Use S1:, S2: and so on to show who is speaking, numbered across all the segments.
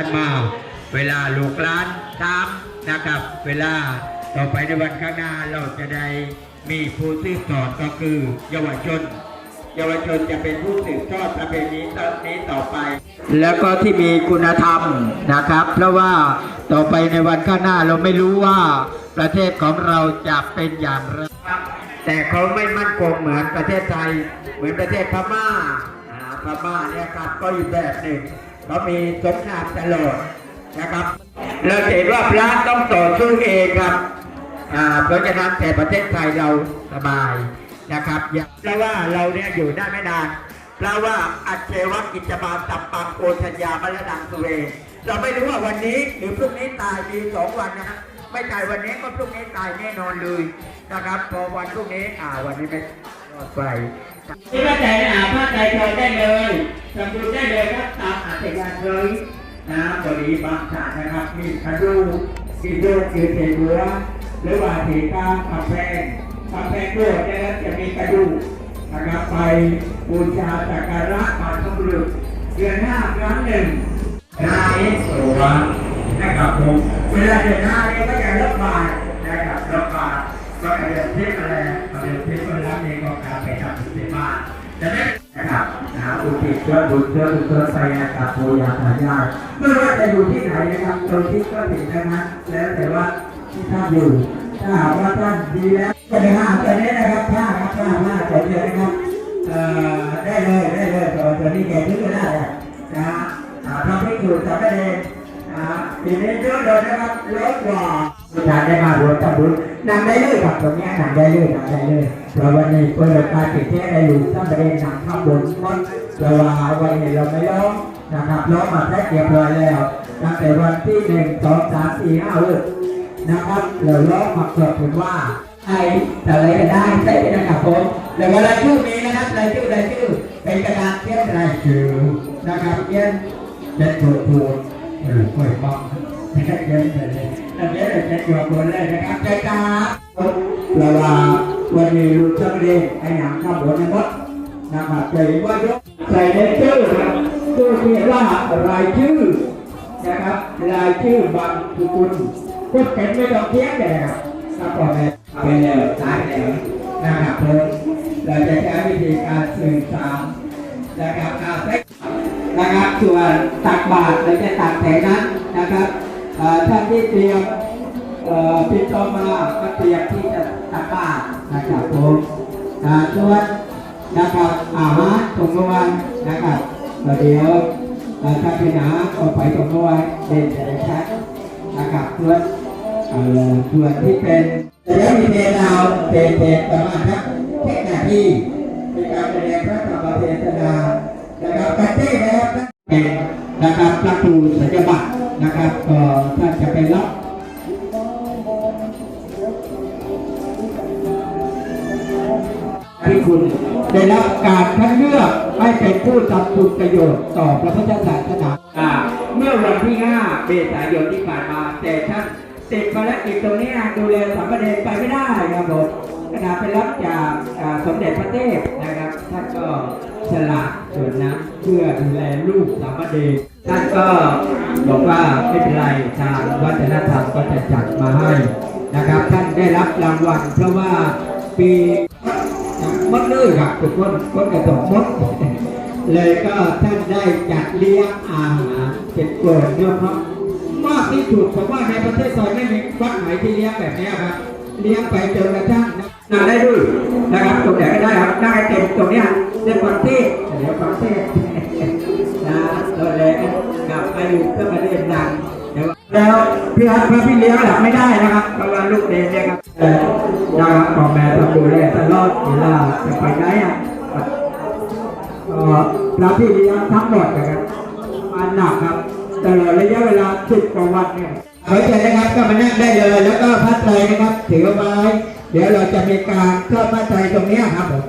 S1: ท่านมาเวลาลูกหลานตามนะครับ เวลาต่อไปในวันข้างหน้าเราจะได้มีผู้สืบทอดก็คือเยาวชน เยาวชนจะเป็นผู้สืบทอดประเพณีตอนนี้ต่อไป แล้วก็ที่มีคุณธรรมนะครับ เพราะว่าต่อไปในวันข้างหน้าเราไม่รู้ว่าประเทศของเราจะเป็นอย่างไรแต่เขาไม่มั่นคงเหมือนประเทศไทย เหมือนประเทศพม่าอ่าพม่าเนี่ยครับก็อีกแบบหนึ่ง เขามีสงครามตลอดนะครับ เราเห็นว่าพระต้องต่อสู้เองครับอ่าเพราะฉะนั้นแต่ประเทศไทยเราสบายนะครับเพราะว่าเราเนี่ยอยู่ได้ไม่นานเพราะว่าอัจเชวกิจบาลตับปังโอชัญญามรดังสุเวเราไม่รู้ว่าวันนี้หรือพรุ่งนี้ตายมีสองวันนะครับไม่ตายวันนี้ก็พรุ่งนี้ตายแน่นอนเลยนะครับ พอวันพรุ่งนี้อ่าวันนี้ไม่รอดไป ที่พระใจอาพระใจเธอได้เลยสมบูรณ์ได้เลยครับตามอัตยาเลยนะบริบางชาตินะครับ มีกระดูกกิโลคือเทหัวหรือว่าถีกางกาแฟกาแฟโกดเนี่ยจะมีกระดูกนะครับไปบูชาสักการะบาทบุรุษเดือนห้าครั้งหนึ่งนานี้สวงนะครับผมเวลาเดือนห้าเนี่ยก็จะรับบาตรนะครับรับบาตรก็เดือนที่อะ นจะได้นะครับนะอุทิศเชื้อบุญเชื้อบุญเชื้อไปกับโพยาทายาทไม่ว่าจะอยู่ที่ไหนนะครับตรงที่ก็ถึงนะครับแล้วแต่ว่าที่ท่านอยู่ถ้าหากว่าท่านดีแล้วก็ในห้าตัวนี้นะครับผ้าครับผ้าผ้าตัวเดียวนะครับเอ่อได้เลยได้เลยตัวนี้แกซื้อก็ได้นะฮะอ่าพระภิกษุสามเณร อ่าทีนี้เยอะเลยนะครับเยอะกว่าสุดท้ายได้มารวมทำบุญนำได้เลยครับตรงนี้นำได้เลยนำได้เลยเพราะวันนี้เปิดโอกาติดเทศได้อยู่สามเณรนำข้าวบนคนเราว่าวันนี้เราไม่ร้องนะครับร้องมาแค่เรียบร้อยแล้วตั้งแต่วันที่หนึ่งสองสามสี่ห้าเลยนะครับเราล้อมาเกิดเป็นว่าใครจะอะไรก็ได้ใช่ไหมนะครับผมแล้วเวลาชื่อนี้นะครับรายชื่อรายชื่อเป็นกระดาษเขียนรายชื่อนะครับเขียนเป็นตัวตัว หรือป่วยบ้องนะครับเยนไปเลยอันนี้เราจะตัวตัวเลยนะครับใจกาเราว่าวันนี้ลูกชาวเรียนไอ้หนังข้าวบนในมดนะครับใจว่ายกใส่ในชื่อครับตัวเขียนว่ารายชื่อนะครับรายชื่อบางสุกุลพูดเป็นไม่ต้องเทียบเลยครับครับพ่อแม่เอาไปแล้วตายแล้วนะครับเราจะใช้วิธีการสื่อสารนะครับอาเซ็ก นะครับส่วนตักบาตรเราจะตักแถวนั้นนะครับท่านที่เตรียมเอ่อพิจารณาก็เตรียมที่จะตักบาตรนะครับผมส่วนนะครับอาหารตรงวันนะครับเดี๋ยวถ้าพี่นาเอาไปตรงนู้นเด่นจะได้ชัดนะครับเพื่อนเอ่อเพื่อนที่เป็นจะได้มีเทดาวเทเทประมาณครับเทคนาทีในการแสดงพระธรรมเทศนานะครับกันที่นะครับ นะครับพระครูสัญญบัตรนะครับก็ท่านจะไปรับที่คุณได้รับการคัดเลือกให้เป็นผู้ทำคุณประโยชน์ต่อพระพุทธศาสนาเมื่อวันที่ 5 เมษายนที่ผ่านมา แต่ท่านติดภารกิจตรงนี้ดูแลสามเณรไปไม่ได้ครับผมขณะไปรับจากสมเด็จพระเทพนะครับท่านก็ สละส่วนนั้นเพื่อดูแลลูกสามเณรท่านก็บอกว่าไม่เป็นไรทางวัฒนธรรมก็จะจัดมาให้นะครับ ท่านได้รับรางวัลเพราะว่าปีมดเลยครับทุกคนคนกระตกมดเลยก็ท่านได้จัดเลี้ยงอาหารเป็นโกรธเยอะเพราะมากที่สุดผมว่าในประเทศไทยไม่มีวัดไหนที่เลี้ยงแบบนี้ครับเลี้ยงไปจนกระทั่งนาได้ด้วยนะครับตรงไหนก็ได้ครับได้เต็มตรงเนี้ ยในประเทศเดี๋ยวประเทศนะตัวเล็กกลับมาอยู่เพื่อประเทศดังแล้วพี่ฮัทพระพี่เลี้ยงหลับไม่ได้นะครับเพราะว่าลูกเด็กเนี่ยครับเอ่อนะครับพ่อแม่ต้องดูแลตลอดเวลาจะไปไหนอะก็พระพี่เลี้ยงทั้งหมดนะครับมาหนักครับตลอดระยะเวลาสิบกว่าวันเนี่ยขอเชิญนะครับก็มานั่งได้เลย แล้วก็พัดเลยนะครับถือไว้เดี๋ยวเราจะมีการทอดผ้าไตรตรงเนี้ยครับผม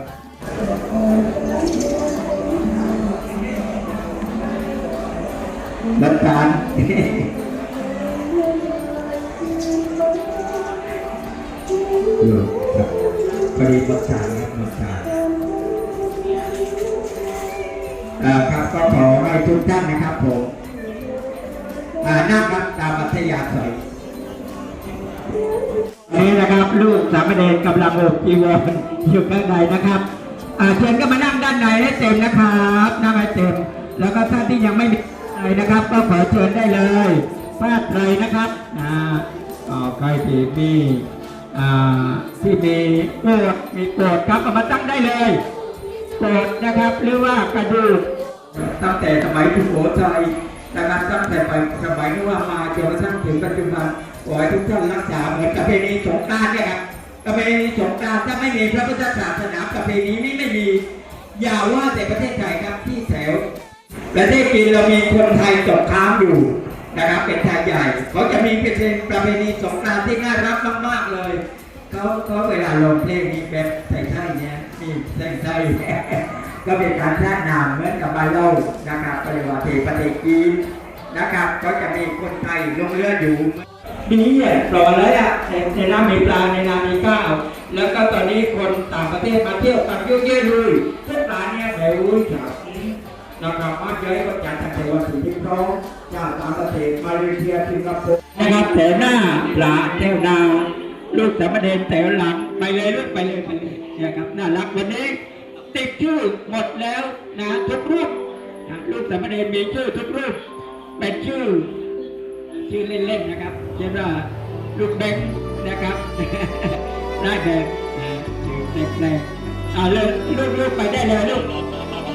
S1: รับการอยู่ครับพอดีรับการครับรับการเอ่อครับก็ขอให้ทุกท่านนะครับผมอ่านั่งครับตามอัธยาศัยนี่นะครับลูกสามเณรกำลังอบจีวรอยู่ข้างในนะครับอาเชิญก็มานั่งด้านในให้เต็มนะครับนั่งให้เต็ม แล้วก็ท่านที่ยังไม่มี อะไรนะครับ ก็ขอเชิญได้เลยผ้าไตรนะครับอ่าใครที่มีอ่าที่มีโกรธมีโกรธครับเอามาตั้งได้เลยโกรธนะครับหรือว่ากระดูกตั้งแต่สมัยสุโขทัยนะครับตั้งแต่ไปสมัยที่ว่ามาจนกระทั่งถึงปัจจุบันขอให้ทุกท่านรักษาเหมือนประเพณีสงกรานต์เนี่ยครับประเพณีสงกรานต์ถ้าไม่มีพระพุทธศาสนาประเพณีนี้ไม่มีอย่าว่าแต่ประเทศไทยครับที่แถว ประเทศจีนเรามีคนไทยตกค้างอยู่นะครับเป็นชายใหญ่เขาจะมีเป็นประเพณีสงกรานต์ที่น่ารักมากๆเลยเขาเขาเวลาลงเพลงมีแบบใส่ไส้เนี่ยมีใส่ไส้ก็เป็นการสร้นามเหมือนกับบาโลนะครับปริวาเทประเทศจีนนะครับก็จะมีคนไทยลงเรืออยู่ดีอะปล่อยเลยอะในในน้ำมีปลาในน้ำมีข้าวแล้วก็ตอนนี้คนต่างประเทศมาเที่ยวกันเยอะแยะเลยซึ่งปลาเนี่ยแถวจาก นะครับมาเจอก็จัดตั้งแต่วันที่สองจากต่างประเทศมาเลเซียสิงคโปร์นะครับแถวหน้าปลาแถวนาลูกสามเณรแถวหลังไปเลยลูกไปเลยไปเลยนะครับน่ารักวันนี้ ติดชื่อหมดแล้วนะทุกรูปนะลูกสามเณรมีชื่อทุกรูปเป็นชื่อชื่อเล่นๆนะครับเช่นว่าลูกเบงนะครับได้แบบนะชื่อเล็กๆอ่าเลยลูกๆไปได้เลยลูก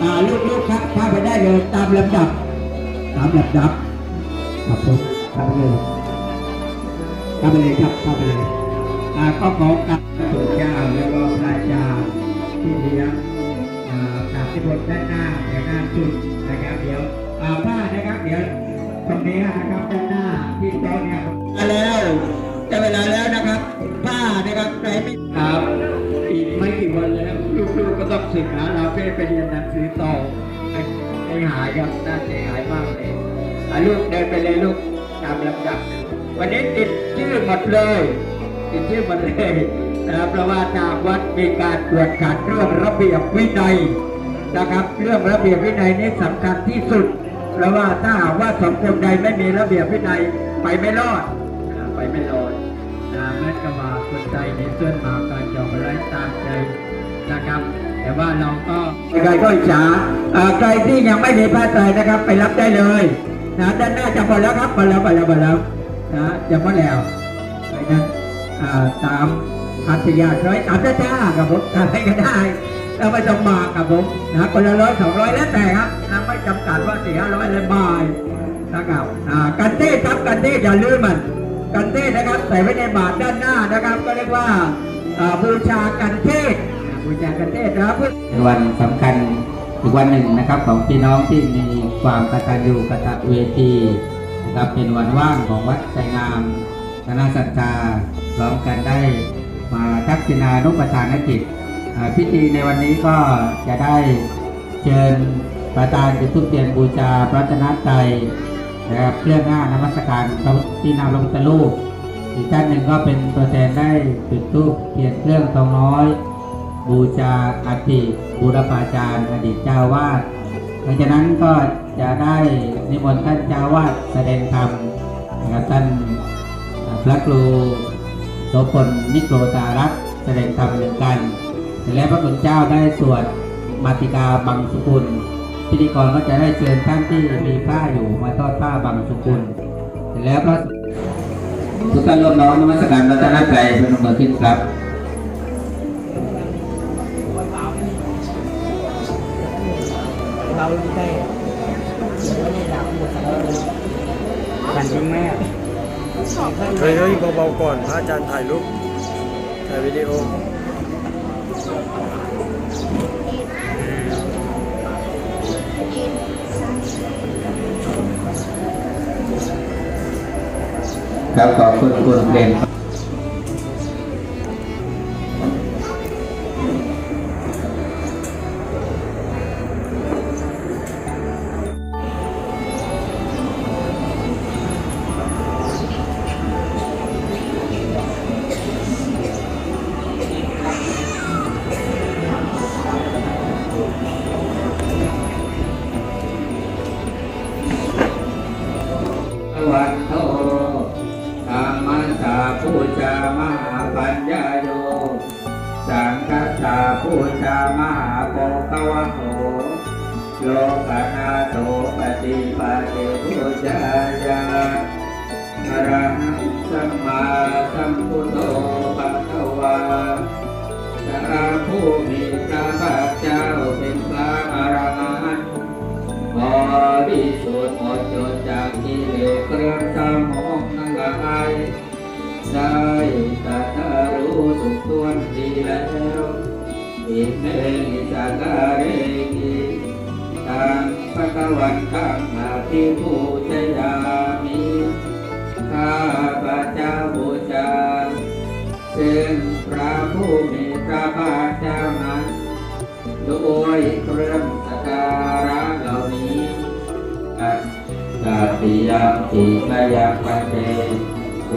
S1: อ่าลูกๆครับพาไปได้เลยตามลำดับ ตามลำดับครับผมเข้าไปเลยเข้าไปเลยครับข้าไปเลยอ่าก็ขอกราบพระคุณเจ้าแล้วก็พระอาจารย์ที่เลี้ยงอ่ากราบที่บนด้านหน้าแถวหน้าสุดนะครับเดี๋ยวผ้านะครับเดี๋ยวตรงนี้นะครับด้านหน้าที่โต๊ะเนี่ยมาแล้ว จะเวลาแล้วนะครับ ผ้านะครับใครไม่ครับ อีกไม่กี่วันแล้วลูกๆก็ต้องศึกษาเราเพื่อไปเรียนหนังสือต่อให้หายครับน่าเสียหายมากเลยลูกเดินไปเลยลูกตามลำดับวันนี้ติดชื่อหมดเลย ติดชื่อหมดเลยนะครับเพราะว่าทางวัดมีการตรวจขันเรื่องระเบียบวินัยนะครับ เรื่องระเบียบวินัยนี่สำคัญที่สุด เพราะว่าถ้าหากว่าสังคมใดไม่มีระเบียบวินัยไปไม่รอดไปไม่รอด แม้กว่าคนใจในส่วนมากการจองไร้ตามใจนะครับ แต่ว่าเราก็ใครก็อิจฉาใครที่ยังไม่มีผ้าไตรนะครับ ไปรับได้เลยนะด้านหน้าจะหมดแล้วครับหมดแล้วหมดแล้วหมดแล้วนะจะหมดแล้วไปนะตามอัธยาศัยตามจ้าๆกับผมทำให้ก็ได้แล้วไม่ต้องมากับผมนะคนละร้อยสองร้อยแล้วแต่ครับนะไม่จำกัดว่าสี่ห้าร้อยเลยบายนะครับอ่ากันเทศครับกันเทศอย่าลืมมัน กันเทศนะครับใส่ไว้ในบาทด้านหน้านะครับ ก็เรียกว่าบูชากันเทศบูชากันเทศนะครับ
S2: เป็นวันสำคัญอีกวันหนึ่งนะครับ ของพี่น้องที่มีความกตัญญูกตเวทีนะครับเป็นวันว่างของวัดไสงามคณะสัตยาพร้อมกันได้มาทักษิณานุปทานกิจพิธีในวันนี้ก็จะได้เชิญประธานจุดทุกเทียนบูชาพระรันตรัย นะครับเครื่องหน้านมัสการพระที่นาลงตะลูกอีกท่านหนึ่งก็เป็นตัวแทนได้จุดทูปเทียนเครื่องทองน้อย บูชาอัฐิบูรพาจารย์อดีตเจ้าวาดหลังจากนั้นก็จะได้นิมนต์ท่านเจ้าวาดแสดงธรรมนะครับท่านพระครูโสพลนิโครตารักษ์แสดงธรรมหนึ่งกันแล้วพระคุณเจ้าได้สวดมาติกาบังสุกุล พิธีกรก็จะได้เชิญท่านที่มีผ้าอยู่มาทอดผ้าบังสุกุลเสร็จแล้วก็ทุกท่านร่วมน้อมนมัสการรัตนตรัยเป็นมือขึ้นครับ
S3: เราได้ไม่ได้ดับหมดแล้วกันจริงไหมอะ
S4: เฮ้ยเฮ้ยเบาๆก่อนพระอาจารย์ถ่ายรูปถ่ายวิดีโอ
S2: ครับขอบคุณคุณเด่น
S1: ส วัส
S2: มหาโภควะโหโลกนาโตปฏิปาเตพุจายาอรหังสัมมาสัมพุทโธภะคะวาพระผู้มีพระภาคเจ้าเป็นพระอรหันต์บริสุทธิ์หมดจดจากกิเลสเครื่องสมองทั้งหลายได้ตรัสรู้ทุกส่วดีแล้ว อิเมหิสังการเรกิตังพระกวันตังอาภิปูชยามิข้าพระเจ้าบูชาซึ่งพระผู้มีพระภาคเจ้านั้นด้วยเครื่องสการะเหล่านี้อัตตาติยามติมยปันเต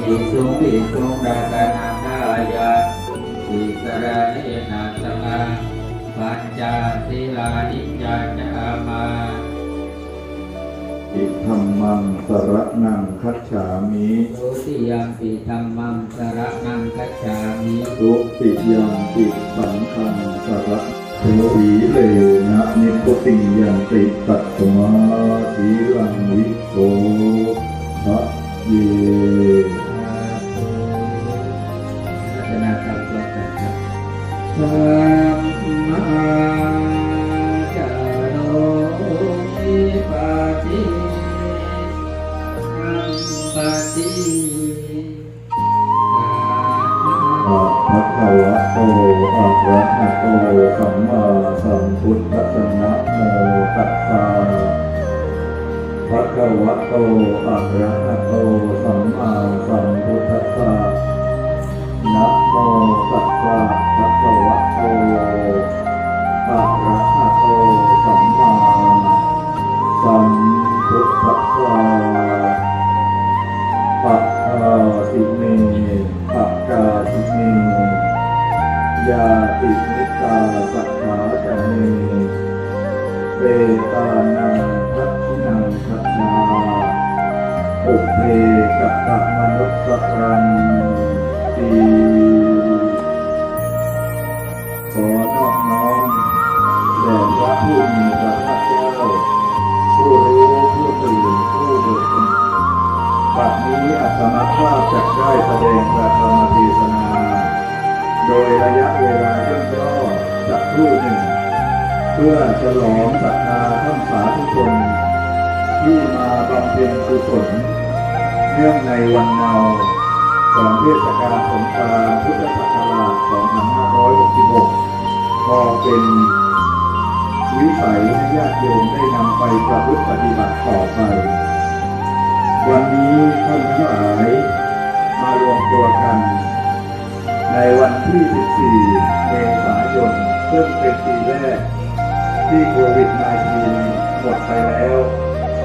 S2: วิสุงวิสุงรัตนังกายะวิสระเนนะสมา ปัญจศีลานิจจาจามา
S5: อิธรรมังสรนังคัจฉามิ
S2: ทุติยมปิธรรมังสระนังกัจฉามิ
S5: ทุติยังปิสังฆังสรโสีเลนะนิพติยันติตัตตมาสีลังวิโสภะเย
S2: รัตนาสัพพะกันครับ สัมมาจารโนมิปาติสัมปติ
S5: อะภะคะวะโตอะระหะโตสัมมาสัมพุทธัสสะนะโมตัสสะภะคะวะโตอะระหะโตสัมมาสัมพุทธัสสะนะ ได้แสดงพระธรรมเทศนา โดยระยะเวลาย่นย่อสักครู่หนึ่ง เพื่อฉลองศรัทธาท่านสาธุชนที่มาบำเพ็ญกุศลเนื่องในวันเมาของเทศกาลสงกรานต์พุทธศักราช 2566ก็เป็นวิสัยให้ญาติโยมได้นำไปประพฤติปฏิบัติต่อไป วันนี้ท่านทั้งหลาย ตัวกัน ในวันที่ 14 เมษายนซึ่งเป็นปีแรก ที่โควิด -19 หมดไปแล้ว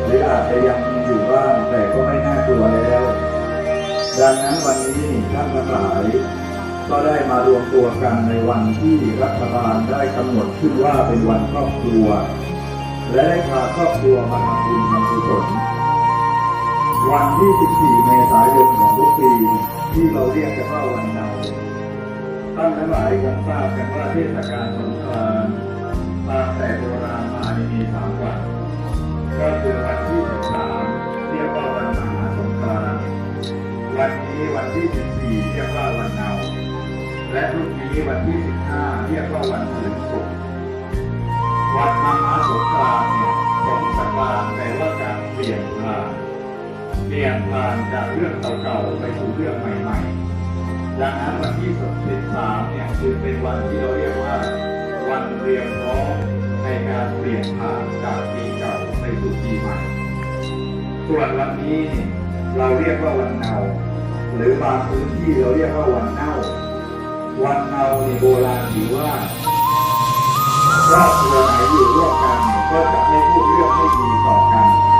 S5: หรืออาจจะยังมีอยู่บ้างแต่ก็ไม่น่ากลัวแล้ว ดังนั้นวันนี้ท่านทั้งหลาย ก็ได้มารวมตัวกันในวันที่รัฐบาลได้กำหนดขึ้นว่าเป็นวันครอบครัว และได้พาครอบครัวมาทำบุญทำกุศล วันที่ 14 เมษายนของทุกปีที่เราเรียกกันว่าวันเนาท่านทั้งหลายคงทราบกันว่าเทศกาลสงกรานต์มาแต่โบราณมามีสามวัน ก็คือวันที่ 13 เรียกว่าวันมหาสงกรานต์วันนี้วันที่ 14 เรียกว่าวันเนาและรุ่งนี้วันที่ 15 เรียกว่าวันตื่นสุขวันมหาสงกรานต์เนี่ยสงกรานต์แปลว่าการเปลี่ยนผ่าน เปลี่ยนผ่านจากเรื่องเก่าๆไปสู่เรื่องใหม่ๆ ดังนั้นวันที่13เนี่ยคือเป็นวันที่เราเรียกว่า วันเตรียมพร้อมในการเปลี่ยนผ่านจากปีเก่าไปสู่ปีใหม่ ส่วนวันนี้เนี่ยเราเรียกว่าวันเนาหรือบางพื้นที่เราเรียกว่าวันเน่า วันเนาในโบราณถือว่าครอบครัวไหนอยู่ร่วมกันเนี่ยก็จะไม่พูดเรื่องไม่ดีต่อกัน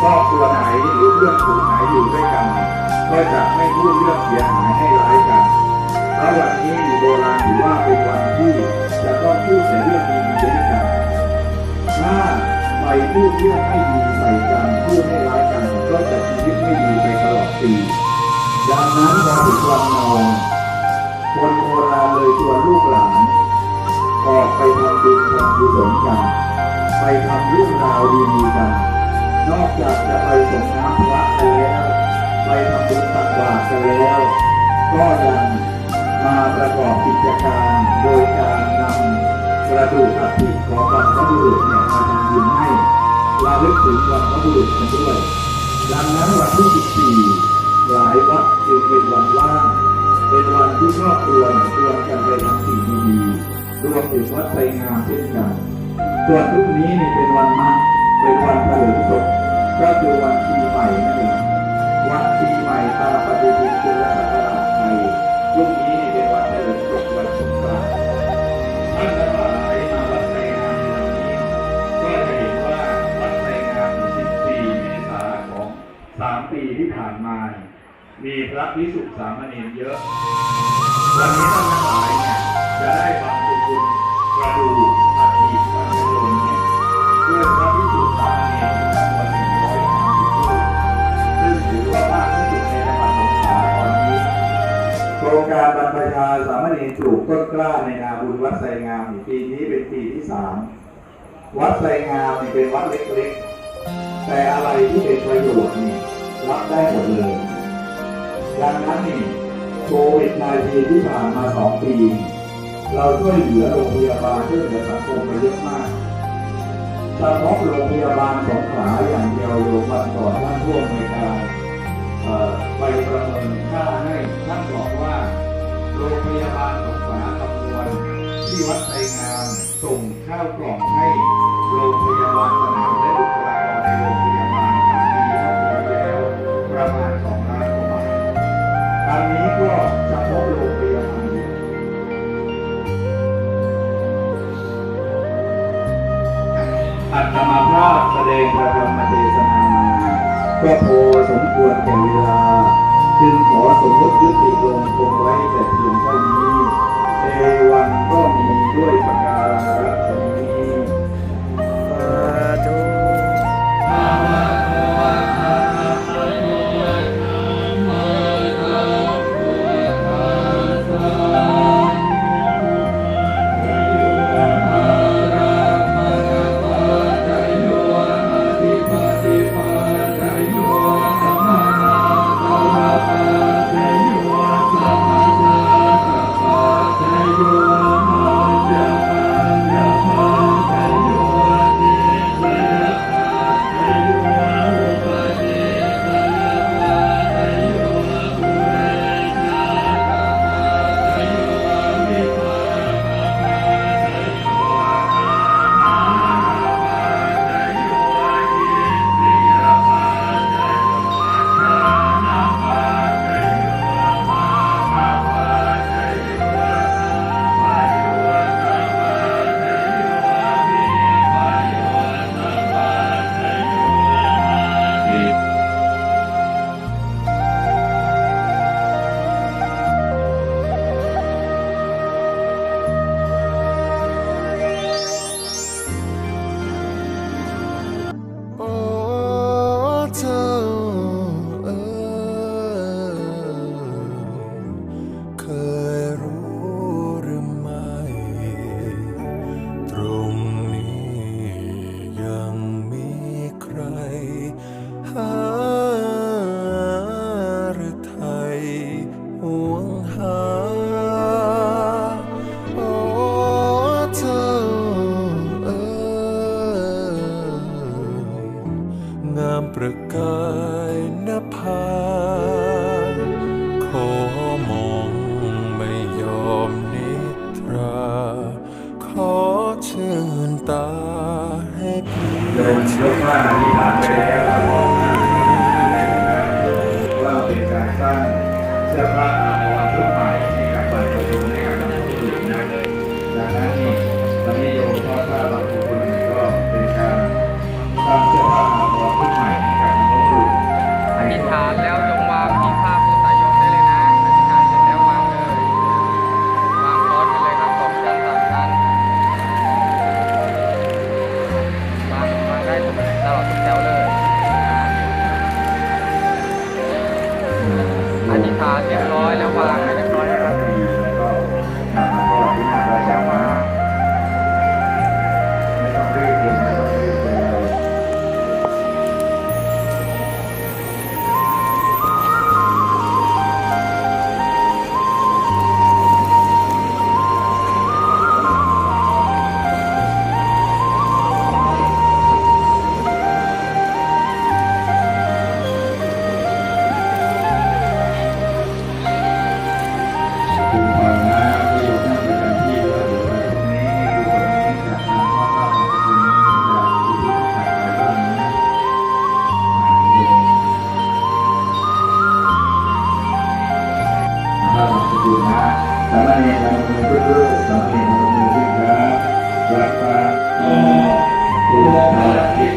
S5: ครอบครัวไหนหรือเพื่อนฝูงไหนอยู่ด้วยกัน ก็จะไม่พูดเรื่องเสียหายให้ร้ายกันเพราะวันนี้โบราณถือว่าเป็นวันที่จะต้องพูดแต่เรื่องดีๆด้วยกัน ถ้าไปพูดเรื่องไม่ดีใส่กันพูดให้ร้ายกัน ก็จะชีวิตไม่ดีไปตลอดปีดังนั้นพอถึงวันนอนคนโบราณเลยชวนลูกหลานออกไปทำบุญทำกุศลกันไปทำเรื่องราวดีๆกัน นอกจากจะไปส่งน้ำพระกันแล้วไปทำบุญตักบาตรกันแล้ว ก็ยังมาประกอบกิจการโดยการนำกระดูกอัฐิของบรรพบุรุษเนี่ยมาทำบุญให้ระลึกถึงบรรพบุรุษกันด้วย ดังนั้นวันที่ 14 หลายวัดจึงเป็นวันว่างเป็นวันที่ครอบครัวเนี่ยควรกันไปทำสิ่งดีๆรวมถึงวัดไทรงามเช่นกันส่วนพรุ่งนี้นี่เป็นวันมะเป็นวันเฉลิมศพ ก็คือวันปีใหม่นั่นเองวันปีใหม่ตามปฏิทินจุลศักราชไทยพรุ่งนี้เป็นวันเฉลิมศพวันสงกรานต์ท่านทั้งหลายมาวัดไทรงามในวันนี้ก็จะเห็นว่าวัดไทรงาม14 เมษาของ 3 ปีที่ผ่านมา มีพระพิสุสามเณรเยอะ วันนี้ท่านทั้งหลายเนี่ยจะได้บำเพ็ญบุญกระดูก การบรรพชาสามเณรปลูกต้นกล้าในนาบุญวัดไสงามปีนี้เป็นปีที่สามวัดไสงามเป็นวัดเล็กๆ แต่อะไรที่เป็นประโยชน์นี่รับได้หมดเลยดังนั้นนี่โควิด -19 ที่ผ่านมาสองปี เราช่วยเหลือโรงพยาบาลช่วยเหลือสังคมมาเยอะมากเฉพาะโรงพยาบาลสงขลาอย่างเดียวโยมวันก่อท่านร่วมในการ ไปประเมินค่าให้ท่านบอกว่า โรงพยาบาลสงขลาคำนวณที่วัดไทรงามส่งข้าวกล่องให้โรงพยาบาลสนามและบุคลากรในโรงพยาบาลทำปีเข้าปีแล้วประมาณสองล้านกว่าบาทอันนี้ก็เฉพาะโรงพยาบาลเดียอัตมาภาพแสดงพระธรรมเทศนา ก็พอสมควรแก่เวลา จึงขอสมมติยุติลงคงไว้แต่เพียงเท่านี้เอวังก็มีด้วยประการ
S6: งาม อ
S5: ธิษฐานเรียบร้อ
S7: ยแล้ววาง ที่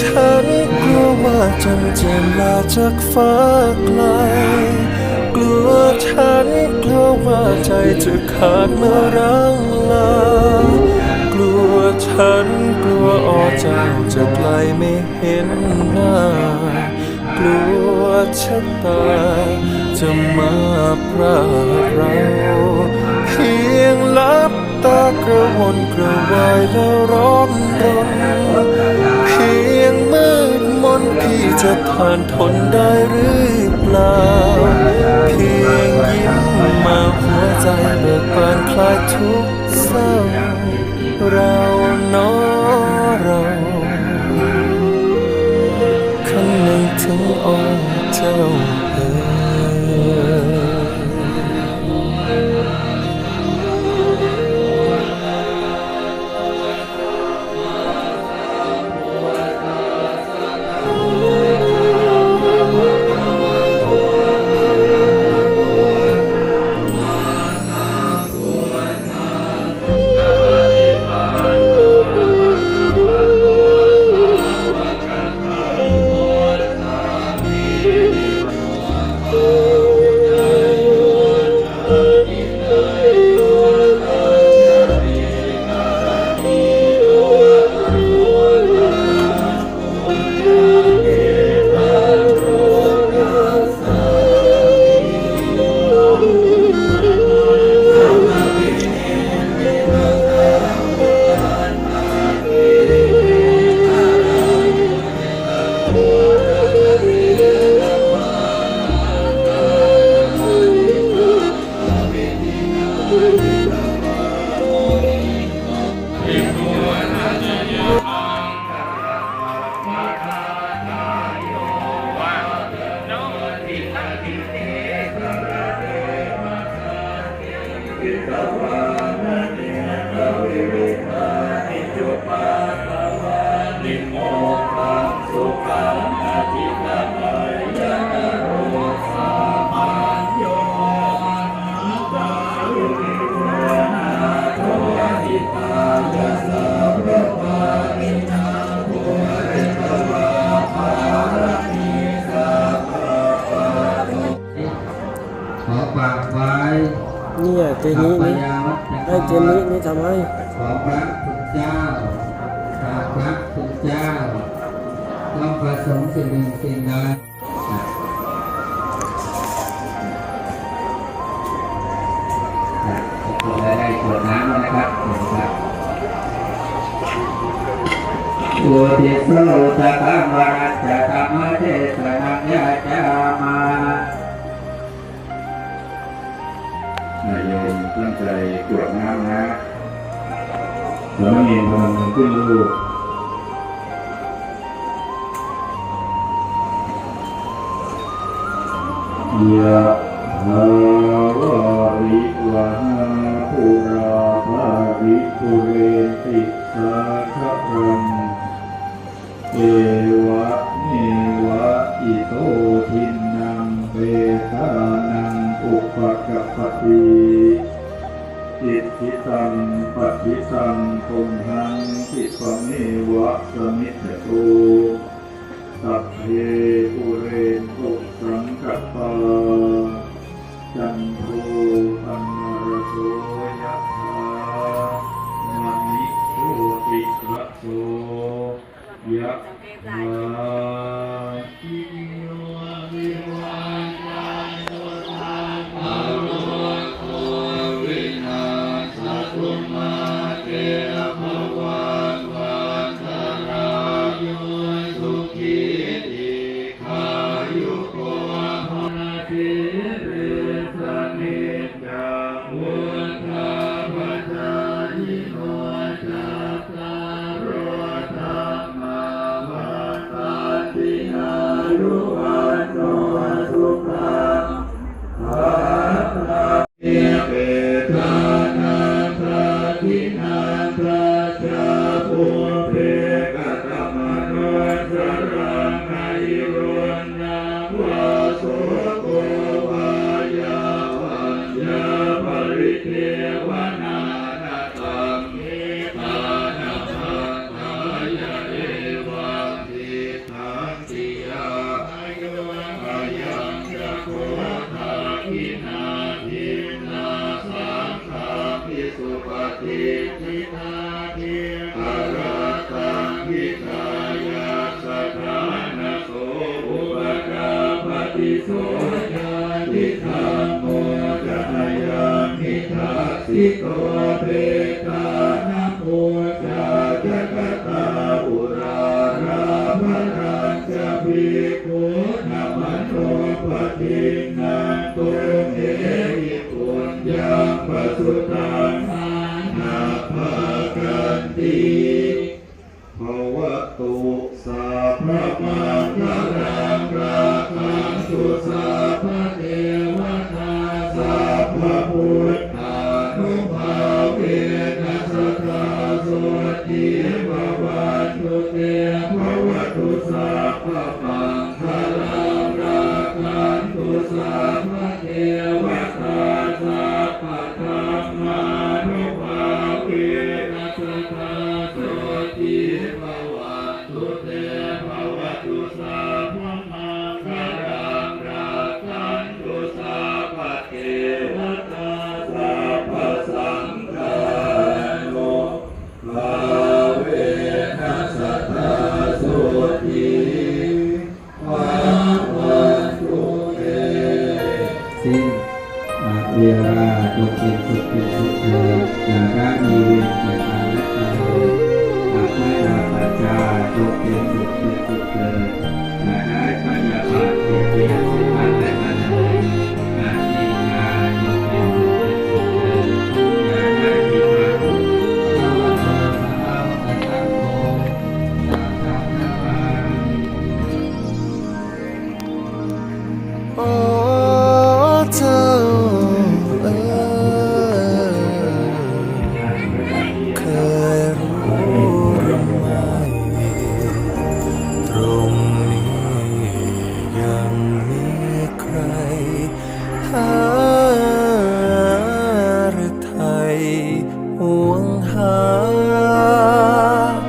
S6: ฉันกลัวว่าจันจะลาจากฟ้าไกล กลัวฉันกลัวว่าใจจะขาดเมื่อร้งลากลัวฉันกลัวอ๋อเจ้าจะไกลไม่เห็นหน้ากลัวชะตาจะมาพรากเราเพียงลับตากระวนกระวายแล้วร้อนรนเพียง นพี่จะผ่านทนได้หรือเปล่า เพียงยิ้มมาหัวใจเบิกบานคลายทุกเศร้า เราเนอเราคำนึงถึงองค์เจ้า
S4: นี่ยเจ
S2: ข้า
S4: นี้นี่ให้เจนี้นี่ทำให้
S2: ขอพระคุณเจ้าขอพระคุณเจ้าต้องประสงค์สิ่งหนึ่งสิ่งใดจะได้ขวดน้ำนะครับขอบคุณครับอุทิศโลตะกังวรัจจะธรรมเทศ
S5: ใจกรวดน้ำนะแล้วมีพลังขึ้นลูกยะหา เวราโดเป็นสุดเป็นสุดเถิดอย่าได้มีเวรเกียรติและตาโหหาก
S2: ไม่ลาปัจจาโดเป็นสุดเป็นสุดเถิดอย่าได้ปัญญาบาเกี
S6: ยรติ